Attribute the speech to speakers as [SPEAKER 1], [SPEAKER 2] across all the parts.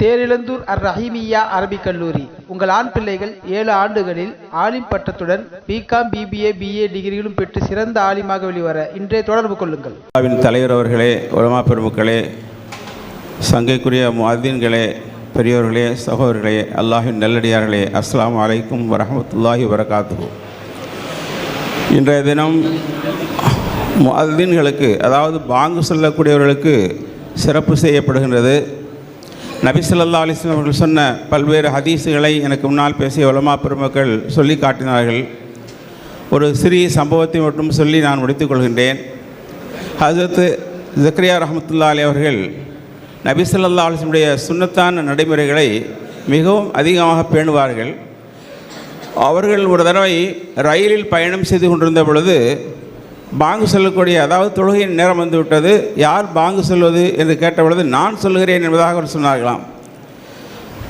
[SPEAKER 1] தேரிழந்தூர் அர் ரஹீமியா அரபிக் கல்லூரி. உங்கள் ஆண் பிள்ளைகள் ஏழு ஆண்டுகளில் ஆலிம் பட்டத்துடன் பிகாம் பிபிஏ பிஏ டிகிரிகளும் பெற்று சிறந்த ஆலிமாக வெளிவர இன்றைய தொடர்பு கொள்ளுங்கள்.
[SPEAKER 2] தலைவர் அவர்களே உலமா பெருமக்களே சங்கைக்குரிய முஅத்தின்களே பெரியோர்களே சகோதரர்களே அல்லாஹின் நல்லடியார்களே அஸ்லாம் வலைக்கும் வரமத்துல்லாஹி வரகாத்து இன்றைய தினம் முஅத்தின்களுக்கு அதாவது பாங்கு சொல்லக்கூடியவர்களுக்கு சிறப்பு செய்யப்படுகின்றது. நபிசல்லா அலிஸ்லம் அவர்கள் சொன்ன பல்வேறு ஹதீஸுகளை எனக்கு முன்னால் பேசிய உலமா பெருமக்கள் சொல்லி காட்டினார்கள். ஒரு சிறிய சம்பவத்தை மட்டும் சொல்லி நான் முடித்துக் கொள்கின்றேன். ஹசரத் ஜக்ரியா ரஹமத்துல்லா அலி அவர்கள் நபிசல்லா அலிஸ்லமுடைய சுண்ணத்தான சுன்னத்தான நடைமுறைகளை மிகவும் அதிகமாக பேணுவார்கள். அவர்கள் ஒரு தடவை ரயிலில் பயணம் செய்து கொண்டிருந்த பொழுது பாங்கு சொல்லக்கூடிய அதாவது தொழுகையின் நேரம் வந்துவிட்டது. யார் பாங்கு சொல்வது என்று கேட்டபொழுது நான் சொல்லுகிறேன் என்பதாக அவர் சொன்னார்களாம்.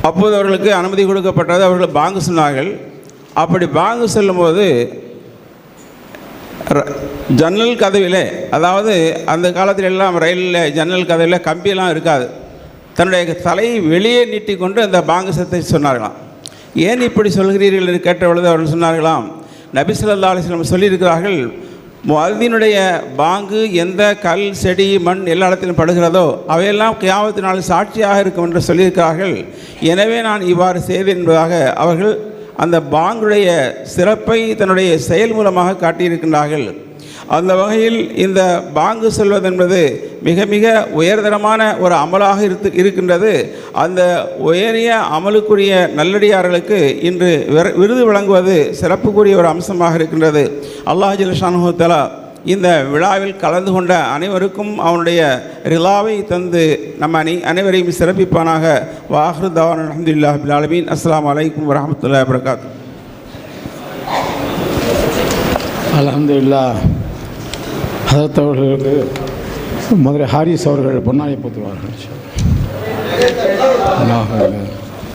[SPEAKER 2] அப்போது அவர்களுக்கு அனுமதி கொடுக்கப்பட்டது அவர்கள் பாங்கு சொன்னார்கள் அப்படி பாங்கு செல்லும்போது ஜன்னல் கதவிலே அதாவது அந்த காலத்தில் எல்லாம் ரயிலில் ஜன்னல் கதவில் கம்பியெல்லாம் இருக்காது. தன்னுடைய தலையை வெளியே நீட்டிக்கொண்டு அந்த பாங்கு சத்தை சொன்னார்களாம். ஏன் இப்படி சொல்கிறீர்கள்? என்று கேட்ட பொழுது அவர்கள் சொன்னார்களாம் நபி அலிஸ்லம் சொல்லியிருக்கிறார்கள் முஅத்தினுடைய பாங்கு எந்த கல் செடி மண் எல்லா இடத்திலும் படுகிறதோ அவையெல்லாம் கியாமத்தினால் சாட்சியாக இருக்கும் என்று சொல்லியிருக்கிறார்கள். எனவே நான் இவ்வாறு செய்தேன் என்பதாக அவர்கள் அந்த பாங்குடைய சிறப்பை தன்னுடைய செயல் மூலமாக காட்டியிருக்கின்றார்கள். அந்த வகையில் இந்த பாங்கு செல்வது என்பது மிக மிக உயர்தரமான ஒரு அமலாக இருக்கு இருக்கின்றது. அந்த உயரிய அமலுக்குரிய நல்லடியார்களுக்கு இன்று விருது வழங்குவது சிறப்புக்குரிய ஒரு அம்சமாக இருக்கின்றது. அல்லாஹ் ஜல்ஷானு இந்த விழாவில் கலந்து கொண்ட அனைவருக்கும் அவனுடைய ரிலாவை தந்து நம்ம அனை அனைவரையும் சிறப்பிப்பானாக. வாஹரு தவான் அலமதுல்லா அபிலாலமீன் அஸ்லாம் வலைக்கம் வரமத்துல்லா வபரகாத்து
[SPEAKER 3] அலமதுல்லா அதற்கு அவர்களுக்கு மதுரை ஹாரிஸ் அவர்கள் பொன்னாயை போத்துவார்கள் அல்லாஹ்.